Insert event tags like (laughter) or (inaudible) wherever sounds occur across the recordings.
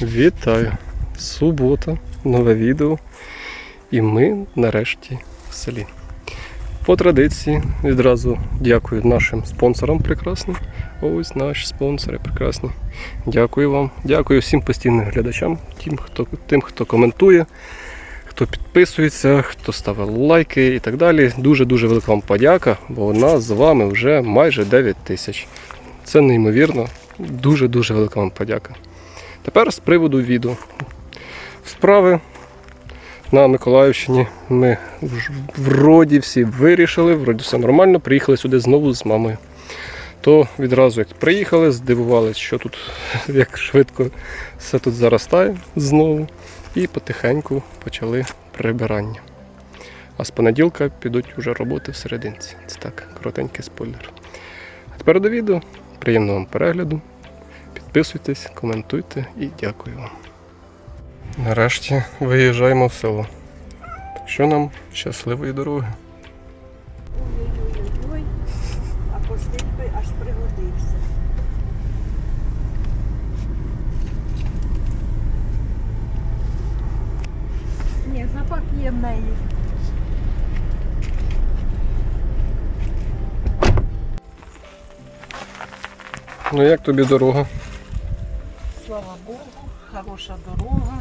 Вітаю! Субота, нове відео. І ми нарешті в селі. По традиції відразу дякую нашим спонсорам прекрасним. Ось наші спонсори прекрасні. Дякую вам. Дякую всім постійним глядачам, тим, хто, тим, хто коментує, хто підписується, хто ставить лайки і так далі. Дуже-дуже велика вам подяка, бо у нас з вами вже майже 9 тисяч. Це неймовірно. Дуже-дуже велика вам подяка. Тепер з приводу відео. Справи на Миколаївщині ми вроді всі вирішили, вроді все нормально, приїхали сюди знову з мамою. То відразу як приїхали, здивувалися, що тут (laughs) як швидко все тут заростає знову. І потихеньку почали прибирання. А з понеділка підуть вже роботи всерединці. Це так, коротенький спойлер. А тепер до відео. Приємного вам перегляду. Підписуйтесь, коментуйте і дякую вам. Нарешті виїжджаємо в село. Так що нам щасливої дороги. Ой-ой-ой, а постель би аж пригодився. Ні, запах є в неї. Ну як тобі дорога? Слава Богу, хороша дорога.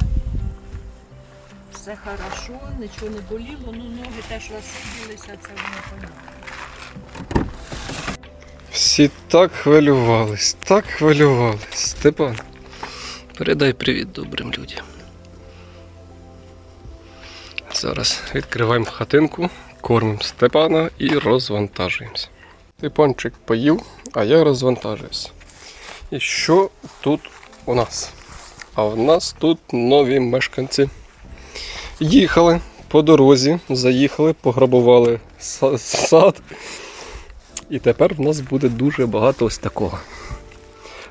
Все хорошо, нічого не боліло, ну ноги теж розсиділися, це воно понятно. Всі так хвилювались, так хвилювались. Степан, передай привіт добрим людям. Зараз відкриваємо хатинку, кормимо Степана і розвантажуємося. Степанчик поїв, а я розвантажуюся. І що тут у нас? А в нас тут нові мешканці. Їхали по дорозі, заїхали, пограбували сад. І тепер в нас буде дуже багато ось такого.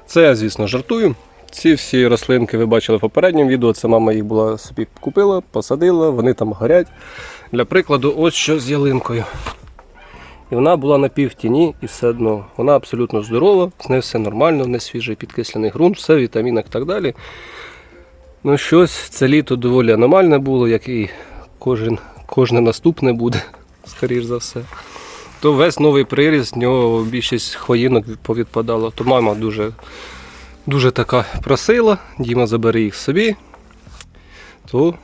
Це я, звісно, жартую. Ці всі рослинки ви бачили в попередньому відео. Це мама їх була собі купила, посадила, вони там горять. Для прикладу, ось що з ялинкою. І вона була на півтіні і все одно. Вона абсолютно здорова, з нею все нормально, не свіжий підкислений ґрунт, все в і так далі. Ну, щось це літо доволі аномальне було, як і кожен, кожне наступне буде, (laughs) скоріш за все то весь новий приріст, з нього більшість хвоїнок повідпадало. То мама дуже, дуже така просила, Діма забери їх собі. То,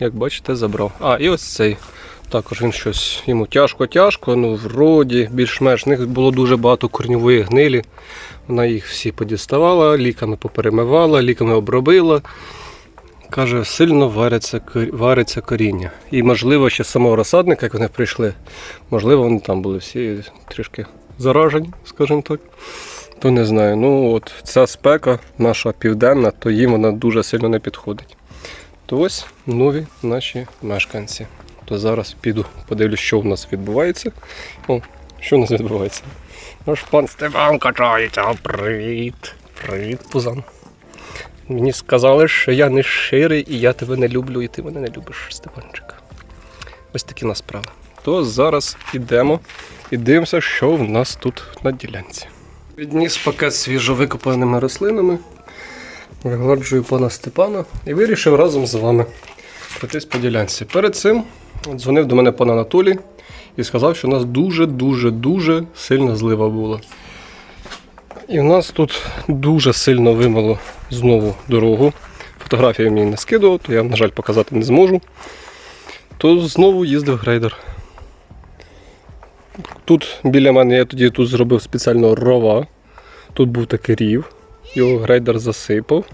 як бачите, забрав. А, і ось цей. Також він щось йому тяжко-тяжко, ну вроді більш-менш. В них було дуже багато корньової гнилі. Вона їх всі подіставала, ліками поперемивала, ліками обробила. Каже, сильно вариться, вариться коріння. І можливо, ще з самого розсадника, як вони прийшли, можливо, вони там були всі трішки заражені, скажімо так. То не знаю. Ну от ця спека наша південна, то їм вона дуже сильно не підходить. То ось нові наші мешканці. То зараз піду, подивлюсь, що у нас відбувається. О, що у нас відбувається? Наш пан Степан качається. Привіт! Привіт, Пузан. Мені сказали, що я не щирий і я тебе не люблю, і ти мене не любиш, Степанчик. Ось такі нас справи. То зараз ідемо і дивимося, що в нас тут на ділянці. Відніс пакет свіжо викопаними рослинами, вигладжую пана Степана і вирішив разом з вами пройтись по ділянці. Перед цим дзвонив до мене пан Анатолій і сказав, що у нас дуже-дуже-дуже сильна злива була. І в нас тут дуже сильно вимило знову дорогу. Фотографію мені не скидував, то я, на жаль, показати не зможу. То знову їздив грейдер. Тут біля мене я тоді тут зробив спеціально рова. Тут був такий рів, його грейдер засипав,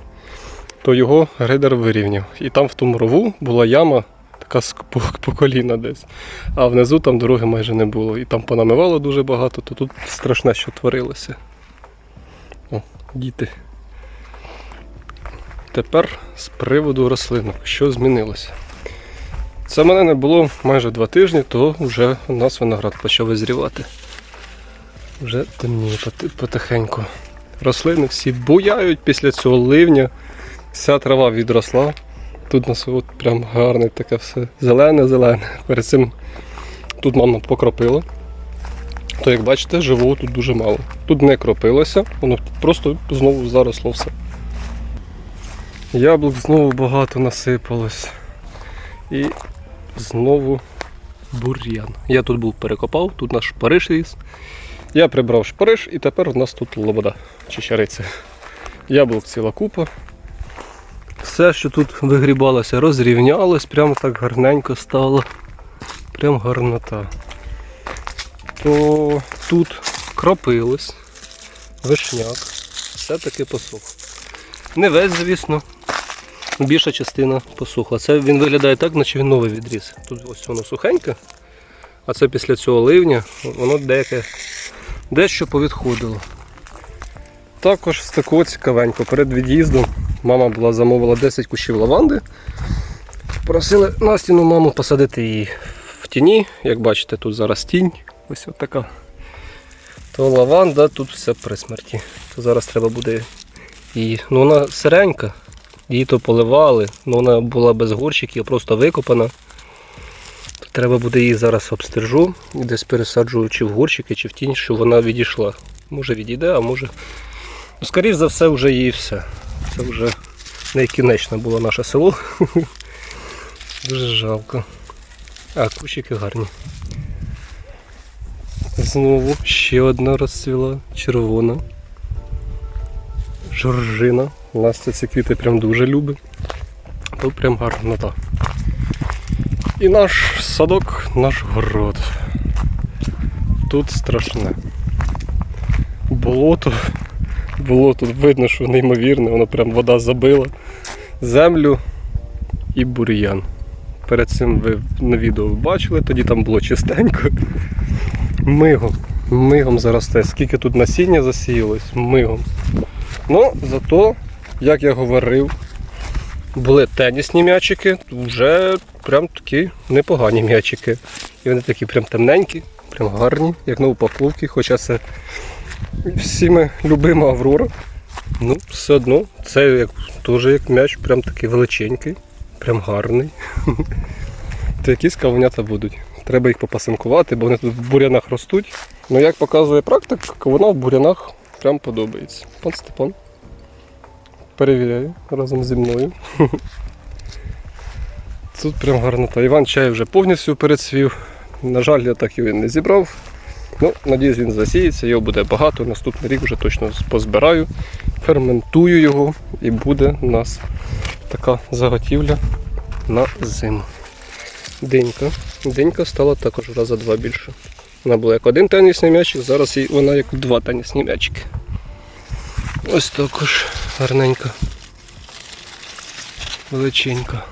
то його грейдер вирівняв. І там в тому рову була яма, така по, коліна десь. А внизу там дороги майже не було. І там понамивало дуже багато, то тут страшне, що творилося. О, діти. Тепер з приводу рослинок, що змінилося. Це мене не було майже два тижні, то вже у нас виноград почав визрівати. Вже темніє потихеньку. Рослини всі буяють після цього ливня. Вся трава відросла. Тут у нас от прям гарне таке все зелене-зелене. Перед цим тут мама покропила. То як бачите, живого тут дуже мало. Тут не кропилося, воно просто знову заросло все. Яблук знову багато насипалось. І знову бур'ян. Я тут був перекопав, тут наш шпариш ріс. Я прибрав шпариш і тепер у нас тут лобода чищариця. Яблук ціла купа. Все, що тут вигрібалося, розрівнялось, прямо так гарненько стало. Прям гарнота. То тут кропилось, вишняк, все-таки посух. Не весь, звісно. Більша частина посухла. Це він виглядає так, наче він новий відріс. Тут ось воно сухеньке, а це після цього ливня, воно деяке дещо повідходило. Також такого цікавенько. Перед від'їздом мама була замовила 10 кущів лаванди. Просили Настіну маму посадити її в тіні. Як бачите, тут зараз тінь. Ось така. То лаванда тут все при смерті. То зараз треба буде її. Ну вона сиренька, її то поливали, ну вона була без горщиків, просто викопана. То треба буде її зараз обстежу і десь пересаджу чи в горщики, чи в тінь, щоб вона відійшла. Може відійде, а може. Ну, скоріш за все, вже її все. Це вже не було наше село. (laughs) Дуже жалко. А, кущики гарні. Знову ще одна розцвіла, червона. Жоржина. Настя ці квіти прям дуже любить. То прям гарнота. І наш садок, наш город. Тут страшне. Болото. Болото видно, що неймовірне, воно прям вода забила. Землю і бур'ян. Перед цим ви на відео бачили, тоді там було чистенько. Мигом, мигом заросте. Скільки тут насіння засіялось, мигом. Ну, зато, як я говорив, були тенісні м'ячики, вже прям такі непогані м'ячики. І вони такі прям темненькі, прям гарні, як на упаковці, хоча це всіми любима Аврора. Ну, все одно, це як, теж як м'яч, прям такий величенький, прям гарний. (laughs) То якісь кавунята будуть. Треба їх попасинкувати, бо вони тут в бурянах ростуть. Ну як показує практика, кавуна в бурянах прям подобається. Пан Степан. Перевіряю разом зі мною. (laughs) Тут прям гарнота. Іван чай вже повністю перецвів. На жаль, я так його не зібрав. Ну, надіюсь, він засіється, його буде багато. Наступний рік вже точно позбираю, ферментую його і буде у нас така заготівля на зиму. Денька. Денька стала також в раза два більше. Вона була як один тенісний м'ячик, зараз вона як два тенісні м'ячики. Ось також гарненька. Величенька.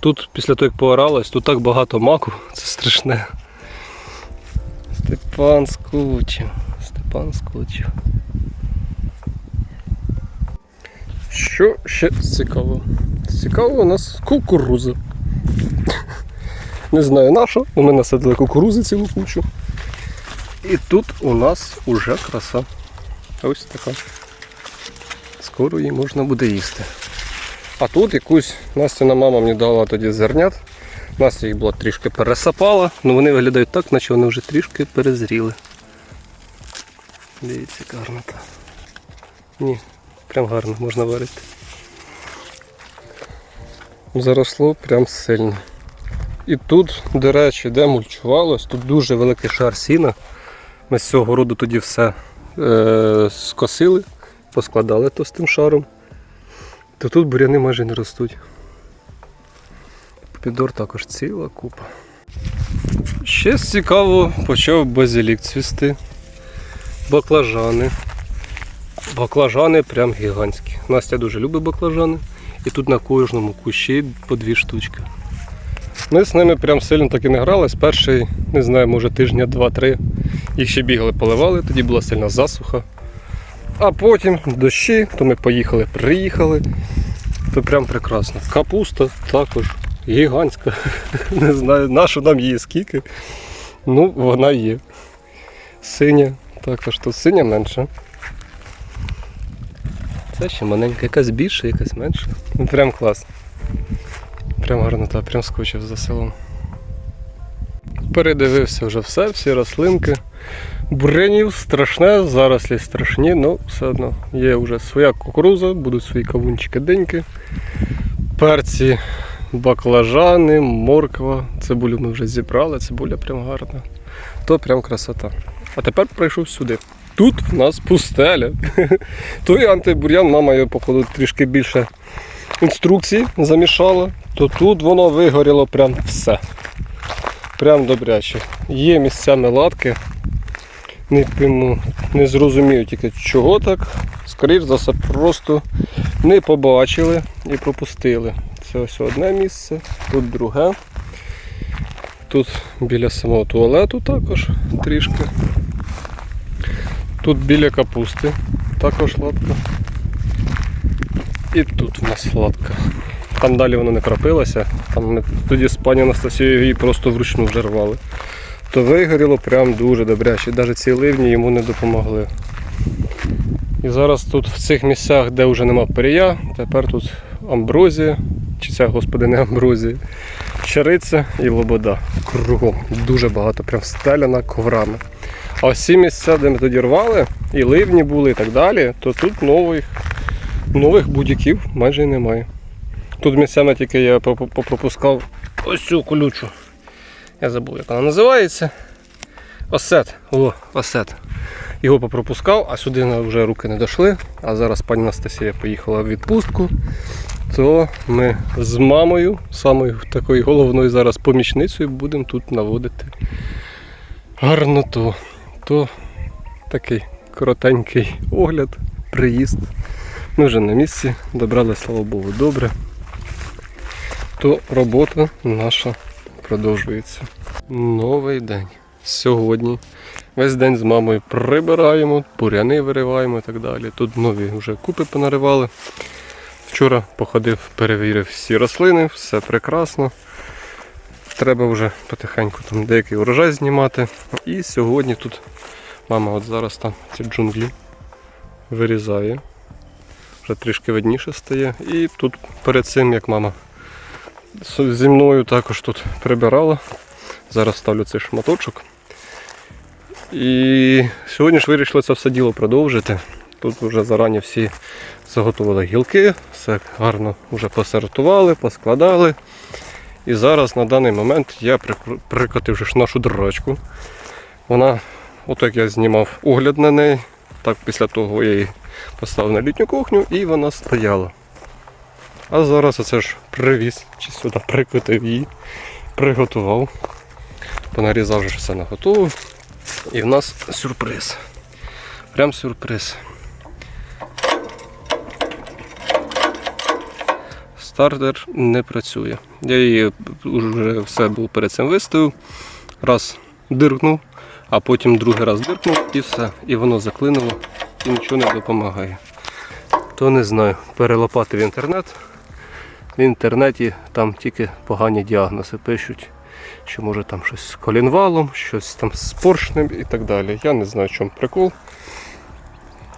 Тут після того, як пооралось, тут так багато маку, це страшне. Степан скучив. Степан скучив. Що ще цікаво? Цікаво у нас кукуруза. Не знаю на що, але ми насадили кукурузи цілу кучу. І тут у нас уже краса. Ось така. Скоро її можна буде їсти. А тут якусь Настяна мама мені дала тоді зернят. Настя їх була трішки пересапала, але вони виглядають так, наче вони вже трішки перезріли. Дивіться, яка гарнота. Ні, прям гарно, можна варити. Заросло прям сильно. І тут, до речі, де мульчувалось, тут дуже великий шар сіна. Ми з цього городу тоді все е- скосили, поскладали то з тим шаром. То тут буряни майже не ростуть. Помідор також ціла купа. Ще цікаво почав базилік цвісти. Баклажани. Баклажани прям гігантські. Настя дуже любить баклажани. І тут на кожному кущі по дві штучки. Ми з ними прям сильно так і не грались. Перший, не знаю, може тижня два-три. Їх ще бігали, поливали, тоді була сильна засуха. А потім дощі, то ми поїхали, приїхали. То прям прекрасно. Капуста також гігантська. (laughs) Не знаю, на що нам її скільки. Ну, вона є. Синя, також тут синя менша. Це ще маленька, якась більша, якась менша. Ну, Прям клас. Прям гарнота, прям скучив за селом. Передивився вже все, всі рослинки. Буренів страшне, зарослі страшні, але все одно є вже своя кукуруза, будуть свої кавунчики деньки, перці, баклажани, морква, цибулю ми вже зібрали, цибуля прям гарна. То прям красота. А тепер прийшов сюди. Тут в нас пустеля. (laughs) Той антибур'ян, мама його, походу, трішки більше інструкцій замішала, то тут воно вигоріло прям все. Прям добряче. Є місцями латки. Не пойму, не зрозумію тільки чого так. Скоріш за все, просто не побачили і пропустили. Це ось одне місце, тут друге. Тут біля самого туалету також трішки. Тут біля капусти також латка. І тут в нас латка. Там далі воно не крапилося, там ми тоді з пані Анастасією її просто вручну вже рвали. То вигоріло прям дуже добряче. Навіть ці ливні йому не допомогли. І зараз тут в цих місцях, де вже нема перія, тепер тут амброзія, господи не амброзія, чариця і лобода. Кругом. Дуже багато, прям стеляна коврами. А ось ці місця, де ми тоді рвали, і ливні були і так далі, то тут нових, нових будь-яків майже й немає. Тут місцями тільки я попропускав ось цю колючу. Я забув, як вона називається. Осет. О, осет. Його попропускав, а сюди вже руки не дійшли. А зараз пані Анастасія поїхала в відпустку. То ми з мамою, самою такою головною зараз помічницею, будемо тут наводити гарноту. То такий коротенький огляд, приїзд. Ми вже на місці, добрали, слава Богу, добре. То робота наша продовжується. Новий день. Сьогодні весь день з мамою прибираємо, буряни вириваємо і так далі. Тут нові вже купи понаривали. Вчора походив, перевірив всі рослини, все прекрасно. Треба вже потихеньку там деякий урожай знімати. І сьогодні тут мама от зараз там ці джунглі вирізає. Вже трішки видніше стає. І тут перед цим, як мама зі мною також тут прибирала. Зараз ставлю цей шматочок. І сьогодні ж вирішили це все діло продовжити. Тут вже зарані всі заготовили гілки, все гарно вже посортували, поскладали. І зараз на даний момент я прикотив нашу драчку. Вона, отак я знімав огляд на неї. Так після того я її поставив на літню кухню і вона стояла. А зараз оце ж привіз, чи сюди прикотив її, приготував. Понарізав вже все на готово. І в нас сюрприз. Прям сюрприз. Стартер не працює. Я її вже все був перед цим виставив. Раз диркнув, а потім другий раз диркнув і все. І воно заклинуло і нічого не допомагає. То не знаю, перелопати в інтернет. В інтернеті там тільки погані діагнози пишуть, що може там щось з колінвалом, щось там з поршнем і так далі. Я не знаю, в чому прикол.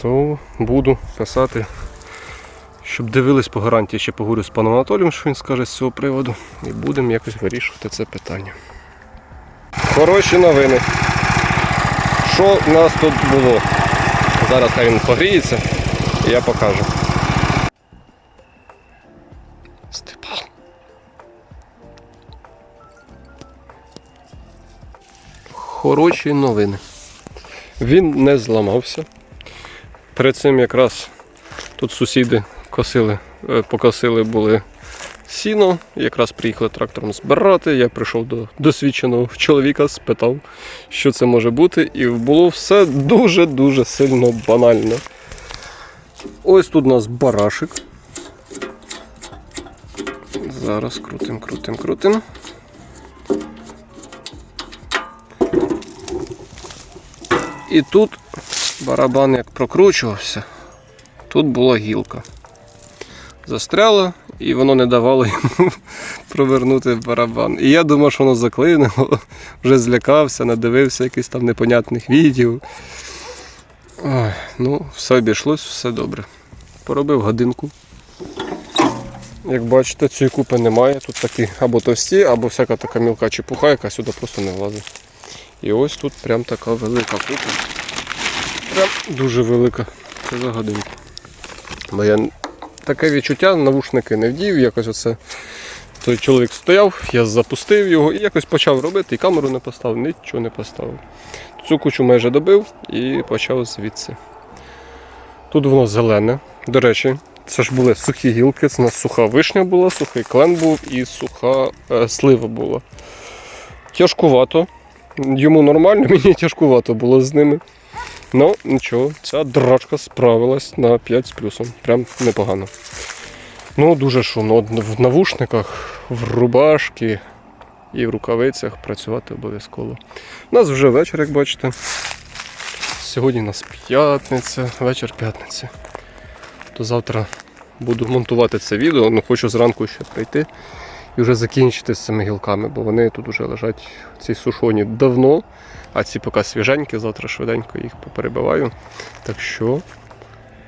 То буду писати, щоб дивились по гарантії, ще поговорю з паном Анатолієм, що він скаже з цього приводу, і будемо якось вирішувати це питання. Хороші новини. Що в нас тут було? Зараз хай він погріється і я покажу. Степан. Хороші новини. Він не зламався. Перед цим якраз тут сусіди косили, е, покосили були сіно, якраз приїхали трактором збирати. Я прийшов до досвідченого чоловіка, спитав, що це може бути, і було все дуже-дуже сильно банально. Ось тут у нас барашик. Зараз крутим, крутим, крутим. І тут барабан як прокручувався, тут була гілка. Застряла, і воно не давало йому (laughs) провернути барабан. І я думав, що воно заклинило, вже злякався, надивився якихось там непонятних відео. Ой, ну, все обійшлось, все добре. Поробив годинку. Як бачите, цієї купи немає. Тут такі або товсті, або всяка така мілка чепуха, яка сюди просто не влазить. І ось тут прям така велика купа. Прям дуже велика. Це за годинку. Бо я таке відчуття, навушники не вдів, якось оце. Той чоловік стояв, я запустив його і якось почав робити, і камеру не поставив, нічого не поставив. Цю кучу майже добив і почав звідси. Тут воно зелене. До речі, це ж були сухі гілки, це у нас суха вишня була, сухий клен був і суха е, слива була. Тяжкувато. Йому нормально, (laughs) мені тяжкувато було з ними. Ну, нічого, ця драчка справилась на 5 з плюсом. Прям непогано. Ну, дуже шумно. В навушниках, в рубашки і в рукавицях працювати обов'язково. У нас вже вечір, як бачите. Сьогодні у нас п'ятниця, вечір п'ятниці. То завтра буду монтувати це відео, ну хочу зранку ще прийти і вже закінчити з цими гілками, бо вони тут вже лежать ці сушоні давно, а ці поки свіженькі, завтра швиденько їх поперебиваю. Так що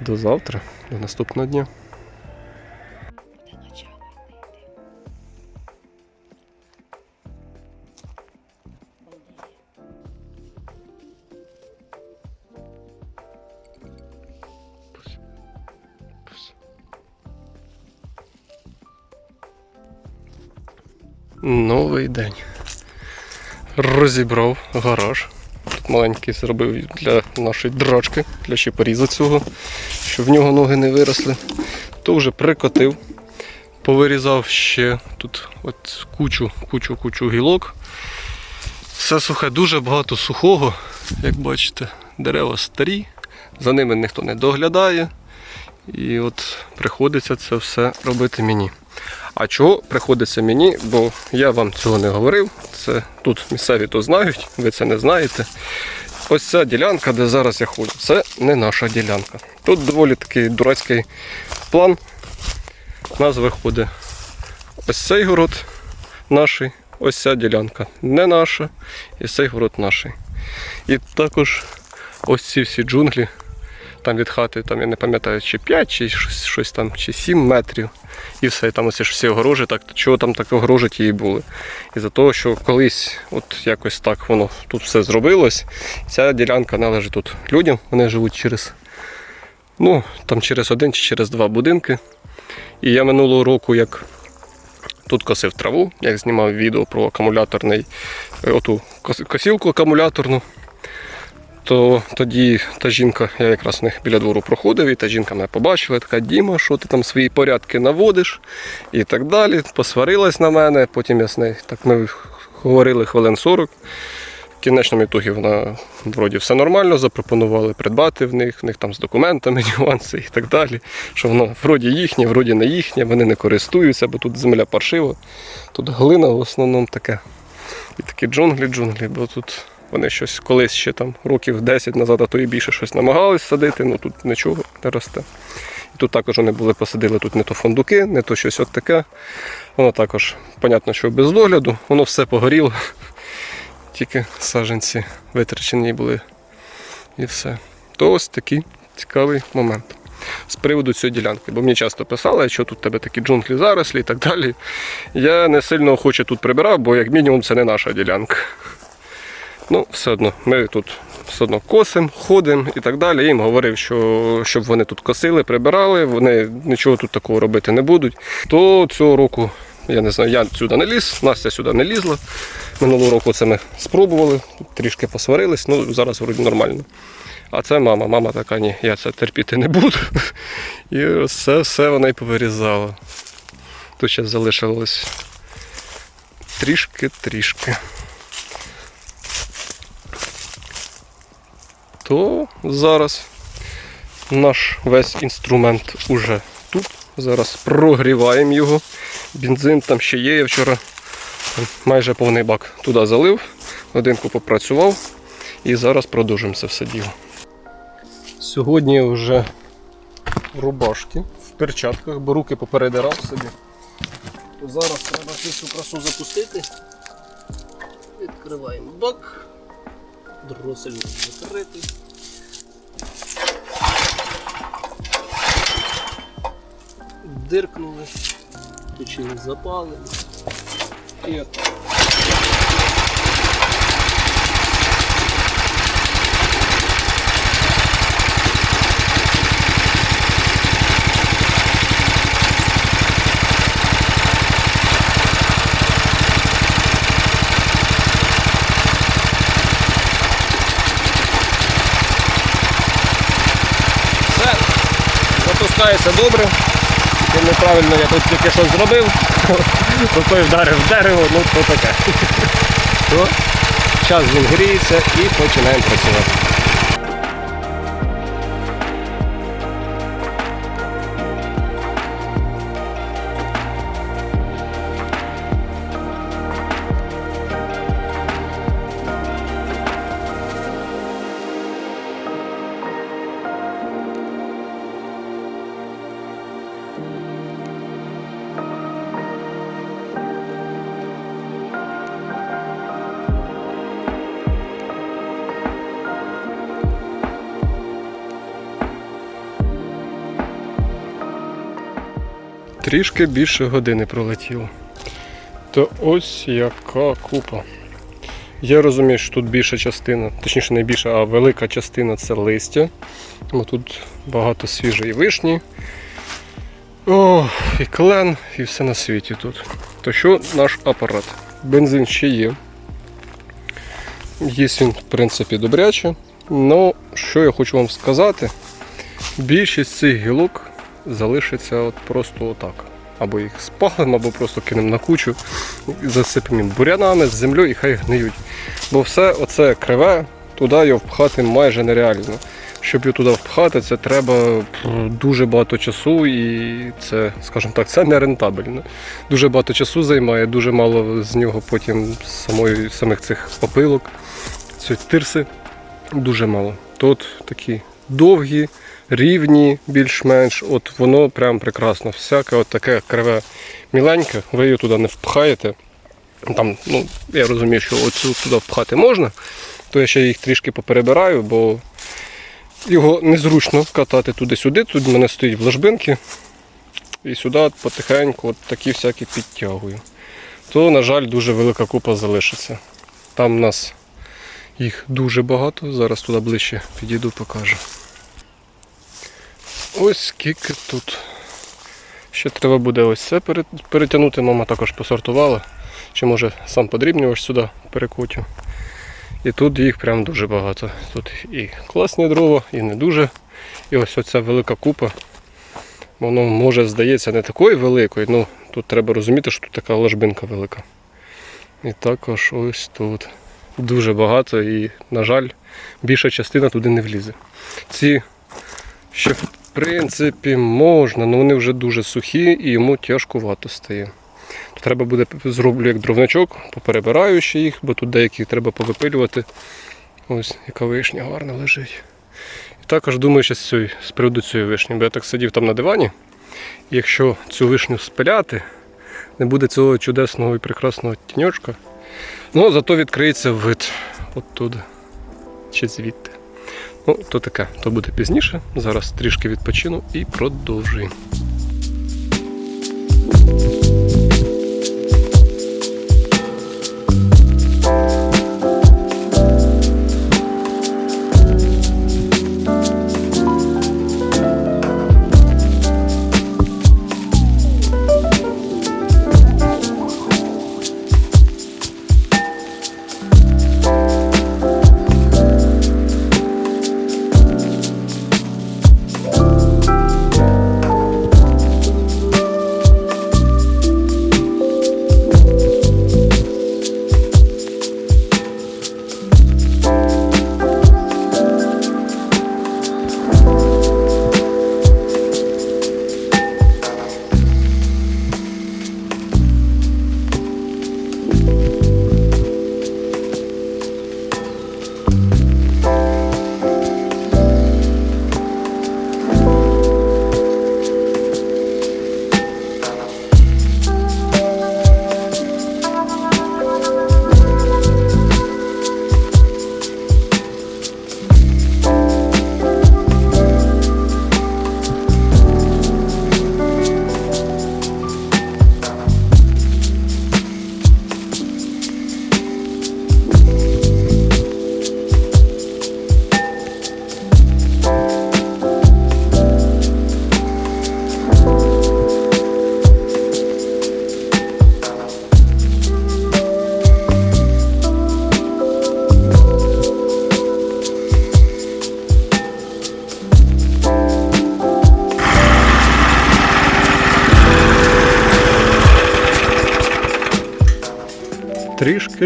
до завтра, до наступного дня. Новий день. Розібрав гараж. Тут маленький зробив для нашої драчки, для щепоріза цього, щоб в нього ноги не виросли. То вже прикотив. Повирізав ще тут от кучу, кучу, кучу гілок. Все сухе, дуже багато сухого, як бачите, дерева старі, за ними ніхто не доглядає. І от приходиться це все робити мені. А чого приходиться мені? Бо я вам цього не говорив. Це тут місцеві то знають, ви це не знаєте. Ось ця ділянка, де зараз я ходжу, це не наша ділянка. Тут доволі такий дурацький план. У нас виходить ось цей город наш, ось ця ділянка не наша, і цей город наш. І також ось ці всі джунглі. Там від хати, там я не пам'ятаю, чи 5, чи щось, щось там, чи 7 метрів. І все, там ось всі огорожі, так чого там так огорожі і були. І за того, що колись от якось так воно тут все зробилось. Ця ділянка належить тут людям, вони живуть через, ну, там через один чи через два будинки. І я минулого року, як тут косив траву, як знімав відео про акумуляторний, е, оту кос- косілку акумуляторну то тоді та жінка, я якраз них біля двору проходив, і та жінка мене побачила, така Діма, що ти там свої порядки наводиш і так далі. Посварилась на мене, потім я з нею так ми говорили хвилин 40. В кінечному ітогі вона вроді все нормально, запропонували придбати в них, в них там з документами (laughs) нюанси і так далі. Що воно вроді їхнє, вроді не їхнє, вони не користуються, бо тут земля паршива, тут глина в основному таке. І такі джунглі, джунглі, бо тут вони щось колись ще там років 10 назад, а то і більше щось намагались садити, ну тут нічого не росте. І тут також вони були посадили тут не то фундуки, не то щось от таке. Воно також, понятно, що без догляду, воно все погоріло. Тільки саженці витрачені були і все. То ось такий цікавий момент. З приводу цієї ділянки, бо мені часто писали, що тут тебе такі джунглі зарослі і так далі. Я не сильно охоче тут прибирав, бо як мінімум це не наша ділянка. Ну, все одно, ми тут все одно косимо, ходимо і так далі. Я їм говорив, що щоб вони тут косили, прибирали, вони нічого тут такого робити не будуть. То цього року, я не знаю, я сюди не ліз, Настя сюди не лізла. Минулого року це ми спробували, трішки посварились, ну зараз вроді нормально. А це мама. Мама така, ні, я це терпіти не буду. (laughs) І все, все вона й повирізала. Тут ще залишилось трішки-трішки. То зараз наш весь інструмент уже тут. Зараз прогріваємо його. Бензин там ще є. Я вчора майже повний бак туди залив, годинку попрацював і зараз продовжуємо це все діло. Сьогодні вже рубашки, в перчатках, бо руки попередирав собі. Зараз треба цю красу запустити. Відкриваємо бак. Дросель закритий. Диркнули, точили запалення. І от. Опускається добре. Тільки неправильно я тут тільки що зробив, (laughs) рукою вдарив в дерево, ну то таке. (laughs) Час він гріється і починаємо працювати. Трішки більше години пролетіло. То ось яка купа. Я розумію, що тут більша частина, точніше не більша, а велика частина це листя. Бо тут багато свіжої вишні. О, і клен, і все на світі тут. То що наш апарат? Бензин ще є. Їсть він, в принципі, добряче. Ну, що я хочу вам сказати, більшість цих гілок залишиться от просто отак. Або їх спалимо, або просто кинемо на кучу, засипемо бурянами з землею і хай гниють. Бо все оце криве, туди його впхати майже нереально. Щоб його туди впхати, це треба дуже багато часу і це, скажімо так, це не рентабельно. Дуже багато часу займає, дуже мало з нього потім самої, самих цих опилок, цієї тирси. Дуже мало. Тут такі довгі, рівні, більш-менш. От воно прям прекрасно. Всяке от таке криве міленьке, ви його туди не впхаєте. Там, ну, я розумію, що оцю туди впхати можна, то я ще їх трішки поперебираю, бо його незручно катати туди-сюди. Тут в мене стоїть в ложбинки. І сюди потихеньку от такі всякі підтягую. То, на жаль, дуже велика купа залишиться. Там у нас їх дуже багато. Зараз туди ближче підійду, покажу. Ось скільки тут. Ще треба буде ось це перетягнути. Мама також посортувала. Чи може сам подрібнювач сюди перекутю. І тут їх прям дуже багато. Тут і класні дрова, і не дуже. І ось оця велика купа. Воно може здається не такою великою, ну тут треба розуміти, що тут така ложбинка велика. І також ось тут. Дуже багато і, на жаль, більша частина туди не влізе. Ці в принципі можна, але вони вже дуже сухі і йому тяжкувато стає. То треба буде зроблю як дровничок, поперебираю ще їх, бо тут деякі треба повипилювати. Ось яка вишня гарна лежить. І також думаю, що з приводу цієї вишні, бо я так сидів там на дивані. І якщо цю вишню спиляти, не буде цього чудесного і прекрасного тіньочка. Ну, зато відкриється вид оттуда. Чи звідти. Ну, то таке, то буде пізніше. Зараз трішки відпочину і продовжуємо.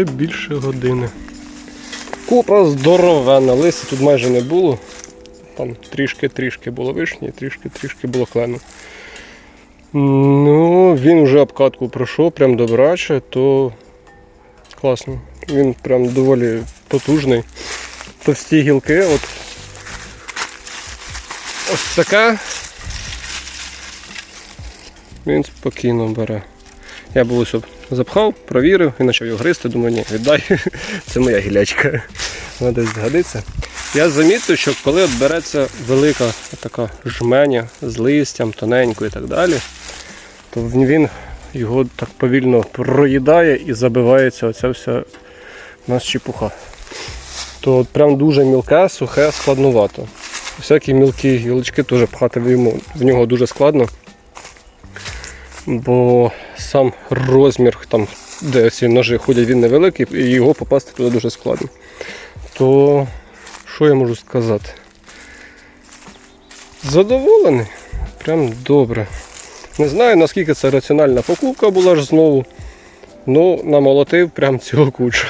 Більше години. Купа здоровенна, листя тут майже не було. Там трішки-трішки було вишні, трішки-трішки було клену. Ну, він вже обкатку пройшов, прям добраче, то класно. Він прям доволі потужний. Товсті гілки, от ось така. Він спокійно бере. Я був ось запхав, провірив і почав його гризти. Думаю, ні, віддай, (laughs) це моя гілячка. Вона десь згодиться. Я замітив, що коли от береться велика така жменя з листям, тоненько і так далі, то він його так повільно проїдає і забивається оця вся у нас чепуха. То от прям дуже мілке, сухе, складнувато. Всякі мілкі гілочки теж пхати в, нього дуже складно. Бо сам розмір, там, де ці ножи ходять, він невеликий, і його попасти туди дуже складно. То що я можу сказати? Задоволений. Прям добре. Не знаю, наскільки це раціональна покупка була ж знову. Ну, намолотив прям цілу кучу.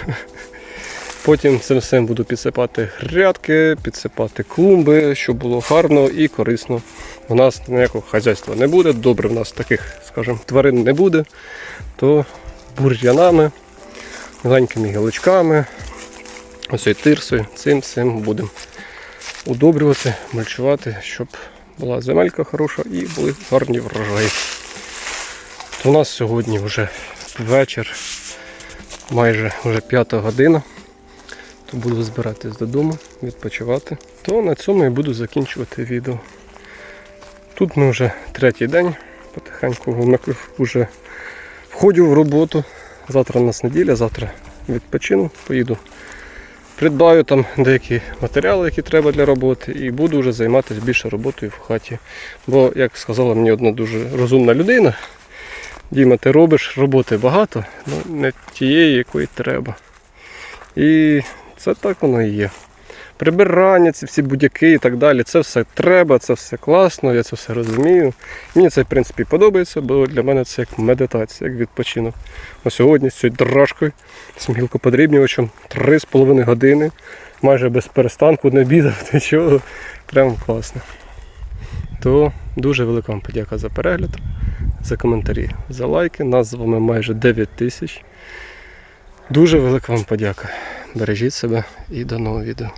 Потім цим всім буду підсипати грядки, підсипати клумби, щоб було гарно і корисно. У нас ніякого хазяйства не буде, добре в нас таких, скажімо, тварин не буде, то бур'янами, маленькими гілочками, ось тирсою, цим всім будемо удобрювати, мульчувати, щоб була земелька хороша і були гарні врожаї. У нас сьогодні вже вечір, майже вже п'ята година. То буду збиратись додому, відпочивати. То на цьому я буду закінчувати відео. Тут ми вже третій день, потихеньку вже входжу в роботу. Завтра у нас неділя, завтра відпочину, поїду. Придбаю там деякі матеріали, які треба для роботи, і буду вже займатися більше роботою в хаті. Бо, як сказала мені одна дуже розумна людина, Діма, ти робиш роботи багато, але не тієї, якої треба. І це так воно і є. Прибирання, ці всі будь-які і так далі. Це все треба, це все класно, я це все розумію. Мені це в принципі подобається, бо для мене це як медитація, як відпочинок. А сьогодні з цією драшкою, з мілкоподрібнювачем 3,5 години, майже без перестанку, не бідав, (laughs) нічого. Прям класно. То дуже велика вам подяка за перегляд, за коментарі, за лайки. Нас з вами майже 9 тисяч. Дуже велика вам подяка. Бережіть себе і до нового відео.